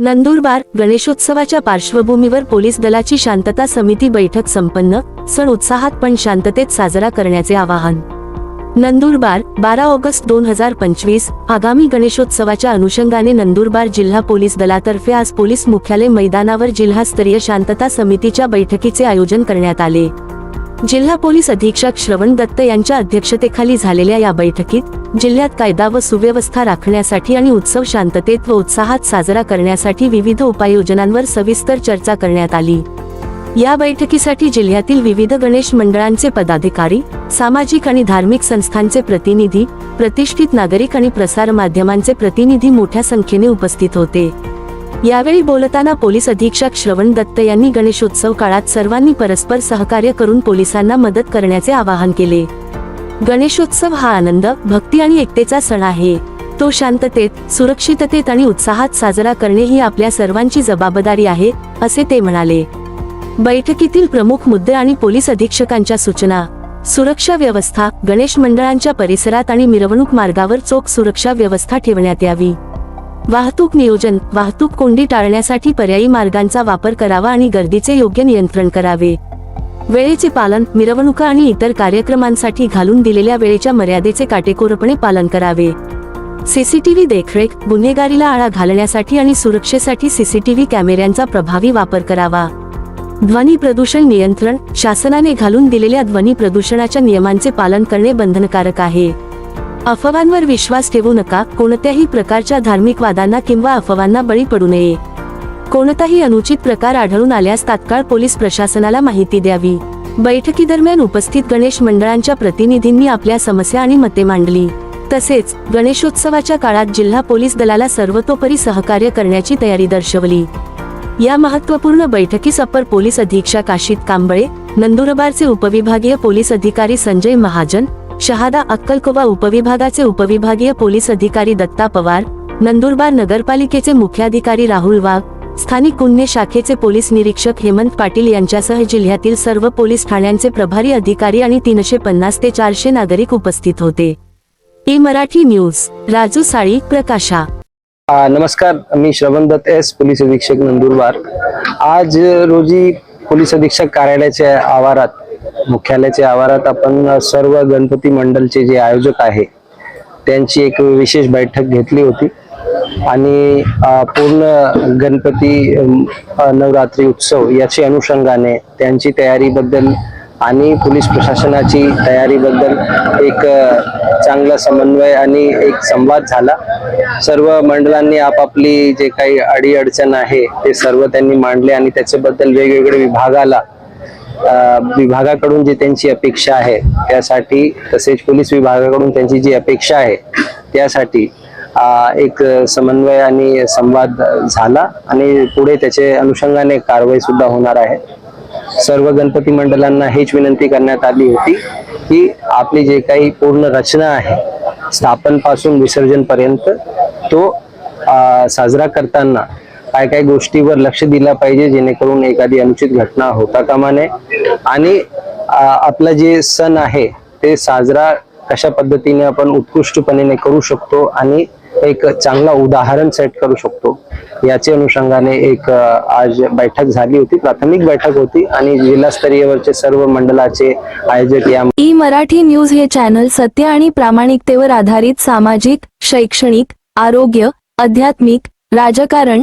नंदुरबार गणेशोत्सवाच्या पार्श्वभूमीवर पोलीस दलाची शांतता समिती बैठक संपन्न सण उत्साहात पण शांततेत साजरा करण्याचे आवाहन. नंदुरबार बारा ऑगस्ट दोन हजार पंचवीस आगामी गणेशोत्सवाच्या अनुषंगाने नंदुरबार जिल्हा पोलीस दलातर्फे आज पोलीस मुख्यालय मैदानावर जिल्हास्तरीय शांतता समितीच्या बैठकीचे आयोजन करण्यात आले. जिल्हा पोलीस अधीक्षक श्रवण दत्त यांच्या अध्यक्षतेखाली झालेल्या या बैठकीत जिल्ह्यात कायदा व सुव्यवस्था राखण्यासाठी आणि उत्सव शांततेत व उत्साहात साजरा करण्यासाठी विविध उपाययोजनांवर सविस्तर चर्चा करण्यात आली. या बैठकीसाठी जिल्ह्यातील विविध गणेश मंडळांचे पदाधिकारी सामाजिक आणि धार्मिक संस्थांचे प्रतिनिधी प्रतिष्ठित नागरिक आणि प्रसार माध्यमांचे प्रतिनिधी मोठ्या संख्येने उपस्थित होते. यावेळी बोलताना पोलीस अधीक्षक श्रवण दत्त यांनी गणेशोत्सव काळात सर्वांनी परस्पर सहकार्य करून पोलिसांना मदत करण्याचे आवाहन केले. गणेशोत्सव हा आनंद भक्ती आणि एकतेचा सण आहे. तो शांततेत सुरक्षिततेत आणि उत्साहात साजरा करणे ही आपल्या सर्वांची जबाबदारी आहे असे ते म्हणाले. बैठकीतील प्रमुख मुद्दे आणि पोलीस अधीक्षकांच्या सूचना. सुरक्षा व्यवस्था गणेश मंडळांच्या परिसरात आणि मिरवणूक मार्गावर चोख सुरक्षा व्यवस्था ठेवण्यात यावी. वाहतूक नियोजन वाहतूक कोंडी टाळण्यासाठी पर्यायी मार्गांचा वापर करावा आणि गर्दीचे योग्य नियंत्रण करावे. वेळेचे पालन मिरवणुका आणि इतर कार्यक्रमांसाठी घालून दिलेल्या वेळेच्या मर्यादेचे काटेकोरपणे पालन करावे. सीसीटीव्ही देखरेख गुन्हेगारीला आळा घालण्यासाठी आणि सुरक्षेसाठी सीसीटीव्ही कॅमेऱ्यांचा प्रभावी वापर करावा. ध्वनी प्रदूषण नियंत्रण शासनाने घालून दिलेल्या ध्वनी प्रदूषणाच्या नियमांचे पालन करणे बंधनकारक आहे. अफवांवर विश्वास ठेवू नका कोणत्याही प्रकारच्या धार्मिक वादांना किंवा अफवांना बळी पडू नये. कोणताही अनुचित प्रकार आढळून आल्यास तात्काळ पोलीस प्रशासनाला माहिती द्यावी. बैठकीदरम्यान उपस्थित गणेश मंडळांच्या प्रतिनिधींनी आपल्या समस्या आणि मते मांडली. तसेच गणेशोत्सवाच्या काळात जिल्हा पोलीस दलाला सर्वतोपरी सहकार्य करण्याची तयारी दर्शवली. या महत्त्वपूर्ण बैठकीस अपर पोलीस अधीक्षक आशित कांबळे नंदुरबारचे उपविभागीय पोलीस अधिकारी संजय महाजन शहादा अक्कलकोवा उपविभागाचे उपविभागीय पोलीस अधिकारी दत्ता पवार नंदुरबार नगरपालिकेचे मुख्याधिकारी राहुल वाघ स्थानिक गुन्हे शाखेचे पोलीस निरीक्षक हेमंत पाटील यांच्यासह जिल्ह्यातील सर्व पोलीस ठाण्यांचे प्रभारी अधिकारी आणि तीनशे पन्नास ते चारशे नागरिक उपस्थित होते. ई मराठी न्यूज राजू साळी प्रकाशा. आ, नमस्कार मी श्रवण दत्त एस पोलीस अधीक्षक नंदुरबार. आज रोजी पोलीस अधीक्षक कार्यालयाच्या आवारात मुख्यालयाच्या आवारात आपण सर्व गणपती मंडलचे जे आयोजक आहे त्यांची एक विशेष बैठक घेतली होती. आणि पूर्ण गणपती नवरात्री उत्सव याची अनुषंगाने त्यांची तयारीबद्दल आणि पोलीस प्रशासनाची तयारीबद्दल एक चांगला समन्वय आणि एक संवाद झाला. सर्व मंडळांनी आपापली जे काही अडीअडचण आहे ते सर्व त्यांनी मांडले आणि त्याच्याबद्दल वेगवेगळ्या विभागाला अ, विभागाकडून जी त्यांची अपेक्षा आहे त्यासाठी तसेच पोलीस विभागाकडून त्यांची जी अपेक्षा आहे त्यासाठी एक समन्वय आणि संवाद झाला आणि पुढे त्याचे अनुषंगाने कारवाई सुद्धा होणार आहे. सर्व गणपती मंडळांना हेच विनंती करण्यात आली होती की आपली जे काही पूर्ण रचना आहे स्थापनपासून विसर्जन पर्यंत तो साजरा करताना काय काय गोष्टीवर लक्ष दिलं पाहिजे जेणेकरून एखादी अनुचित घटना होता कामा नये. आणि आपला जे सण आहे ते साजरा कशा पद्धतीने आपण उत्कृष्टपणे करू शकतो आणि एक चांगला उदाहरण सेट करू शकतो याचे अनुषंगाने एक आज बैठक झाली होती प्राथमिक बैठक होती आणि जिल्हास्तरीयवरचे सर्व मंडळाचे आयोजक या ई मराठी न्यूज हे चॅनल सत्य आणि प्रामाणिकतेवर आधारित सामाजिक शैक्षणिक आरोग्य आध्यात्मिक राजकारण